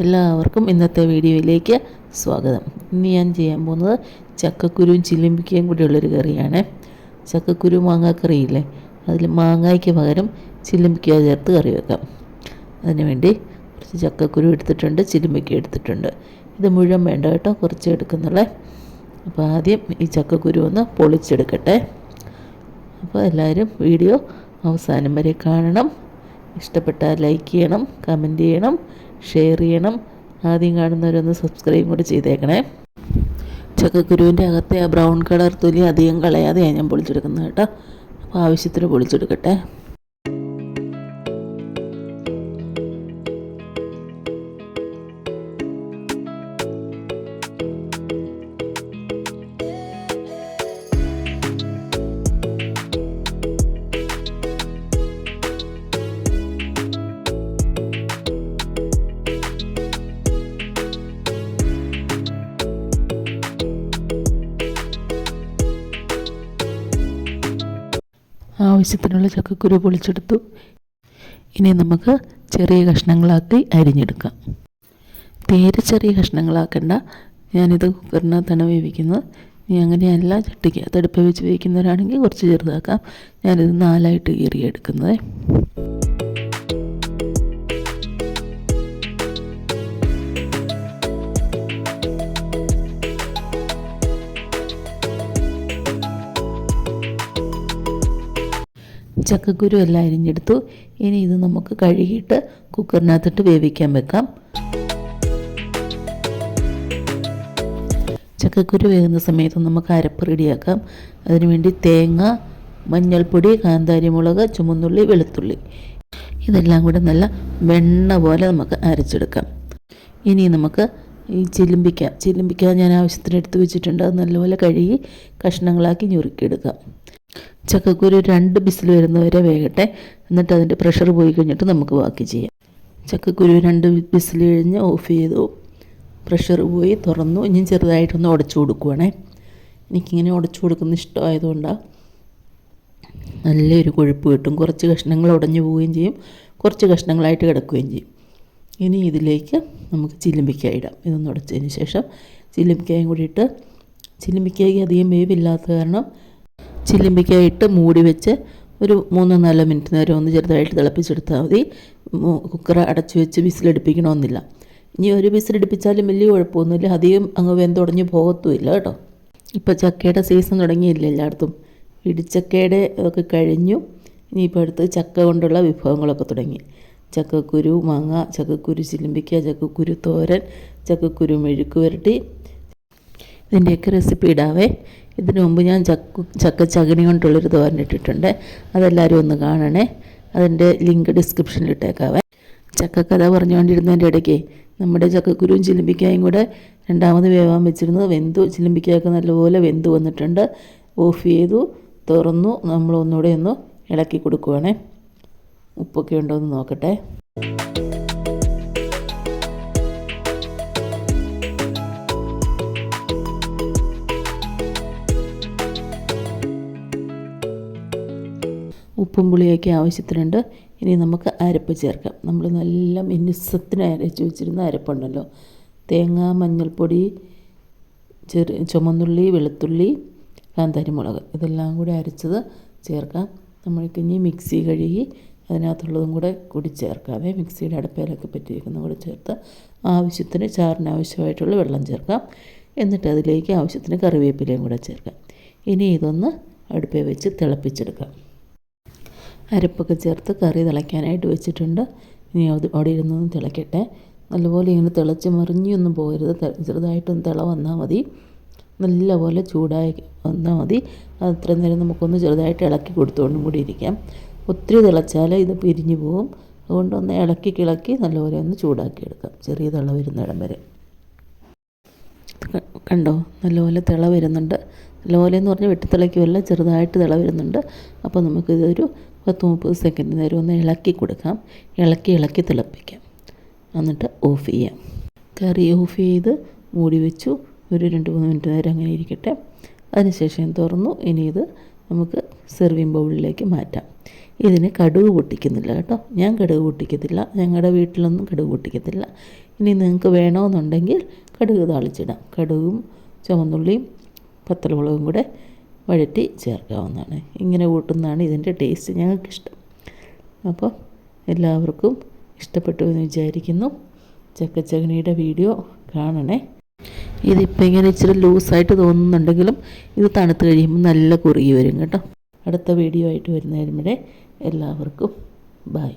എല്ലാവർക്കും ഇന്നത്തെ വീഡിയോയിലേക്ക് സ്വാഗതം. ഇന്ന് ഞാൻ ചെയ്യാൻ പോകുന്നത് ചക്കക്കുരുവും ചില്ലിമ്പിക്കയും കൂടിയുള്ളൊരു കറിയാണ്. ചക്കക്കുരു മാങ്ങാക്കറിയില്ലേ? അതിൽ മാങ്ങായ്ക്ക് പകരം ചില്ലിമ്പിക്ക ചേർത്ത് കറി വെക്കാം. അതിനുവേണ്ടി കുറച്ച് ചക്കക്കുരു എടുത്തിട്ടുണ്ട് ചില്ലിമ്പിക്ക എടുത്തിട്ടുണ്ട്. ഇത് മുഴുവൻ വേണ്ട കേട്ടോ കുറച്ച് എടുക്കുന്നുള്ളേ. അപ്പോൾ ആദ്യം ഈ ചക്കക്കുരു ഒന്ന് പൊളിച്ചെടുക്കട്ടെ. അപ്പോൾ എല്ലാവരും വീഡിയോ അവസാനം വരെ കാണണം. ഇഷ്ടപ്പെട്ടാൽ ലൈക്ക് ചെയ്യണം കമന്റ് ചെയ്യണം. ഷെയർ ചെയ്യണം. ആദ്യം കാണുന്നവരൊന്ന് സബ്സ്ക്രൈബ് കൂടി ചെയ്തേക്കണേ. ചക്കക്കുരുവിന്റെ അകത്തെ ആ ബ്രൗൺ കളർ തൊലി അധികം കളയാതെയാണ് ഞാൻ പൊളിച്ചെടുക്കുന്നത് കേട്ടോ. അപ്പോൾ ആവശ്യത്തിന് പൊളിച്ചെടുക്കട്ടെ. ആവശ്യത്തിനുള്ള ചക്കക്കുരു പൊളിച്ചെടുത്തു. ഇനി നമുക്ക് ചെറിയ കഷ്ണങ്ങളാക്കി അരിഞ്ഞെടുക്കാം. തീരെ ചെറിയ കഷ്ണങ്ങളാക്കണ്ട. ഞാനിത് കുക്കറിനകത്താണ് വേവിക്കുന്നത്. ഇനി അങ്ങനെയല്ല ചട്ടിക്ക് തടുപ്പ് വെച്ച് വേവിക്കുന്നവരാണെങ്കിൽ കുറച്ച് ചെറുതാക്കാം. ഞാനിത് നാലായിട്ട് കീറിയെടുക്കുന്നത്. ചക്കക്കുരു എല്ലാം അരിഞ്ഞെടുത്തു. ഇനി ഇത് നമുക്ക് കഴുകിയിട്ട് കുക്കറിനകത്തിട്ട് വേവിക്കാൻ വെക്കാം. ചക്കക്കുരു വേകുന്ന സമയത്ത് നമുക്ക് അരപ്പ് റെഡിയാക്കാം. അതിനുവേണ്ടി തേങ്ങ മഞ്ഞൾപ്പൊടി കാന്താരിമുളക് ചുമന്നുള്ളി വെളുത്തുള്ളി. ഇതെല്ലാം കൂടെ നല്ല വെണ്ണ പോലെ നമുക്ക് അരച്ചെടുക്കാം. ഇനി നമുക്ക് ഈ ചിലുമ്പിക്ക ചിലുമ്പിക്ക ഞാൻ ആവശ്യത്തിന് എടുത്ത് വെച്ചിട്ടുണ്ട്. അത് നല്ലപോലെ കഴുകി കഷ്ണങ്ങളാക്കി ഞുറുക്കിയെടുക്കാം. ചക്കക്കുരു രണ്ട് ബിസിൽ വരുന്നവരെ വേകട്ടെ. എന്നിട്ട് അതിന്റെ പ്രഷർ പോയി കഴിഞ്ഞിട്ട് നമുക്ക് ബാക്കി ചെയ്യാം. ചക്കക്കുരു രണ്ട് ബിസിൽ കഴിഞ്ഞ് ഓഫ് ചെയ്തു. പ്രഷർ പോയി തുറന്നു. ഇനി ചെറുതായിട്ടൊന്ന് ഉടച്ചു കൊടുക്കുവാണേ. എനിക്കിങ്ങനെ ഉടച്ചു കൊടുക്കുന്ന ഇഷ്ടമായതുകൊണ്ടാണ് നല്ലൊരു കൊഴുപ്പ് കിട്ടും. കുറച്ച് കഷ്ണങ്ങൾ ഉടഞ്ഞു പോവുകയും ചെയ്യും. കുറച്ച് കഷ്ണങ്ങളായിട്ട് കിടക്കുകയും ചെയ്യും. ഇനി ഇതിലേക്ക് നമുക്ക് ചില്ലിമ്പിക്ക ഇടാം. ഇതൊന്ന് ഉടച്ചതിന് ശേഷം ചില്ലിമ്പിക്കയും കൂടിയിട്ട് ഇട്ട് അധികം വേവില്ലാത്ത കാരണം ചില്ലിമ്പിക്ക മൂടി വെച്ച് ഒരു മൂന്നോ നാലോ മിനിറ്റ് നേരം ഒന്ന് ചെറുതായിട്ട് തിളപ്പിച്ചെടുത്താൽ മതി. കുക്കർ അടച്ചു വെച്ച് വിസിലടുപ്പിക്കണമെന്നില്ല. ഇനി ഒരു വിസിലടുപ്പിച്ചാലും വലിയ കുഴപ്പമൊന്നുമില്ല. അധികം അങ്ങ് വെന്തുടഞ്ഞ് പോകത്തുമില്ല കേട്ടോ. ഇപ്പോൾ ചക്കയുടെ സീസൺ തുടങ്ങിയില്ല എല്ലായിടത്തും? ഇടിച്ചക്കയുടെ ഒക്കെ കഴിഞ്ഞു. ഇനി ഇനിയിപ്പോൾ അടുത്ത് ചക്ക കൊണ്ടുള്ള വിഭവങ്ങളൊക്കെ തുടങ്ങി. ചക്കക്കുരു മാങ്ങ ചക്കക്കുരു ചിലിമ്പിക്ക ചക്കക്കുരു തോരൻ ചക്കക്കുരു മെഴുക്ക് പുരട്ടി ഇതിന്റെയൊക്കെ റെസിപ്പി ഇടാവേ. ഇതിനു മുമ്പ് ഞാൻ ചക്ക ചക്ക ചകിണി കൊണ്ടുള്ളൊരു തോരൻ ഇട്ടിട്ടുണ്ട് അതെല്ലാവരും ഒന്ന് കാണണേ. അതിന്റെ ലിങ്ക് ഡിസ്ക്രിപ്ഷനിൽ ഇട്ടേക്കാവേ. ചക്കക്കഥ പറഞ്ഞുകൊണ്ടിരുന്നതിന്റെ ഇടയ്ക്ക് നമ്മുടെ ചക്കക്കുരുവും ചിലിമ്പിക്കായും കൂടെ രണ്ടാമത് വേവാൻ വെച്ചിരുന്നത് വെന്തു ചിലിമ്പിക്കായൊക്കെ നല്ലപോലെ വെന്തു വന്നിട്ടുണ്ട്. ഓഫ് ചെയ്തു തുറന്നു. നമ്മൾ ഒന്നുകൂടെ ഒന്ന് ഇളക്കി കൊടുക്കുവാണേ. ഉപ്പൊക്കെ ഉണ്ടോ എന്ന് നോക്കട്ടെ. ഉപ്പും പുളിയൊക്കെ ആവശ്യത്തിനുണ്ട്. ഇനി നമുക്ക് അരപ്പ് ചേർക്കാം. നമ്മൾ നല്ല മിനുസത്തിന് അരച്ച് വെച്ചിരുന്ന അരപ്പുണ്ടല്ലോ. തേങ്ങ മഞ്ഞൾപ്പൊടി ചെറു ചുമന്നുള്ളി വെളുത്തുള്ളി കാന്താരിമുളക് ഇതെല്ലാം കൂടി അരച്ചത് ചേർക്കാം. നമ്മൾക്ക് ഇനി മിക്സി കഴുകി അതിനകത്തുള്ളതും കൂടെ കൂടി ചേർക്കാവേ. മിക്സിയുടെ അടുപ്പയിലൊക്കെ പറ്റിയിരിക്കുന്നതും കൂടെ ചേർത്ത് ആവശ്യത്തിന് ചാറിന് ആവശ്യമായിട്ടുള്ള വെള്ളം ചേർക്കാം. എന്നിട്ട് അതിലേക്ക് ആവശ്യത്തിന് കറിവേപ്പിലയും കൂടെ ചേർക്കാം. ഇനി ഇതൊന്ന് അടുപ്പേ വെച്ച് തിളപ്പിച്ചെടുക്കാം. അരപ്പൊക്കെ ചേർത്ത് കറി തിളയ്ക്കാനായിട്ട് വെച്ചിട്ടുണ്ട്. ഇനി അത് അവിടെ ഇരുന്നൊന്ന് തിളയ്ക്കട്ടെ നല്ലപോലെ ഇങ്ങനെ തിളച്ച് മറിഞ്ഞൊന്നും പോകരുത് ചെറുതായിട്ടൊന്ന് തിള വന്നാൽ മതി. നല്ലപോലെ ചൂടായി വന്നാൽ മതി. അത് അത്ര നേരം നമുക്കൊന്ന് ചെറുതായിട്ട് ഇളക്കി കൊടുത്തുകൊണ്ടും കൂടി ഇരിക്കാം. ഒത്തിരി തിളച്ചാൽ ഇത് പിരിഞ്ഞു പോകും അതുകൊണ്ടൊന്ന് ഇളക്കി കിളക്കി നല്ലപോലെ ഒന്ന് ചൂടാക്കി എടുക്കാം. ചെറിയ തിള വരുന്നിടം വരെ. കണ്ടോ? നല്ലപോലെ തിള വരുന്നുണ്ട്. നല്ലപോലെ എന്ന് പറഞ്ഞാൽ വെട്ടിത്തിളയ്ക്കുമല്ല ചെറുതായിട്ട് തിള വരുന്നുണ്ട് അപ്പോൾ നമുക്കിതൊരു പത്ത് മുപ്പത് സെക്കൻഡ് നേരം ഒന്ന് ഇളക്കി കൊടുക്കാം. ഇളക്കി ഇളക്കി തിളപ്പിക്കാം. എന്നിട്ട് ഓഫ് ചെയ്യാം. കറി ഓഫ് ചെയ്ത് മൂടി വെച്ചു. ഒരു രണ്ട് മൂന്ന് മിനിറ്റ് നേരം അങ്ങനെ ഇരിക്കട്ടെ. അതിനുശേഷം തുറന്നു? ഇനി ഇത് നമുക്ക് സെർവിങ് ബൗളിലേക്ക് മാറ്റാം. ഇതിന് കടുക് പൊട്ടിക്കുന്നില്ല കേട്ടോ. ഞാൻ കടുക് പൊട്ടിക്കത്തില്ല. ഞങ്ങളുടെ വീട്ടിലൊന്നും കടുക് പൊട്ടിക്കത്തില്ല. ഇനി നിങ്ങൾക്ക് വേണമെന്നുണ്ടെങ്കിൽ കടുക് താളിച്ചിടാം. കടുകും ചുവന്നുള്ളിയും പത്തലമുളകും കൂടെ വഴറ്റി ചേർക്കാവുന്നതാണ്. ഇങ്ങനെ കൂട്ടുന്നതാണ് ഇതിന്റെ ടേസ്റ്റ് ഞങ്ങൾക്കിഷ്ടം. അപ്പോൾ എല്ലാവർക്കും ഇഷ്ടപ്പെട്ടു എന്ന് വിചാരിക്കുന്നു. ചക്കച്ചകനിയുടെ വീഡിയോ കാണണേ. ഇതിപ്പോൾ ഇങ്ങനെ ഇച്ചിരി ലൂസായിട്ട് തോന്നുന്നുണ്ടെങ്കിലും ഇത് തണുത്ത് കഴിയുമ്പോൾ നല്ല കുറുകി വരും കേട്ടോ. അടുത്ത വീഡിയോ ആയിട്ട് വരുന്നതിന് വരെ എല്ലാവർക്കും ബായ്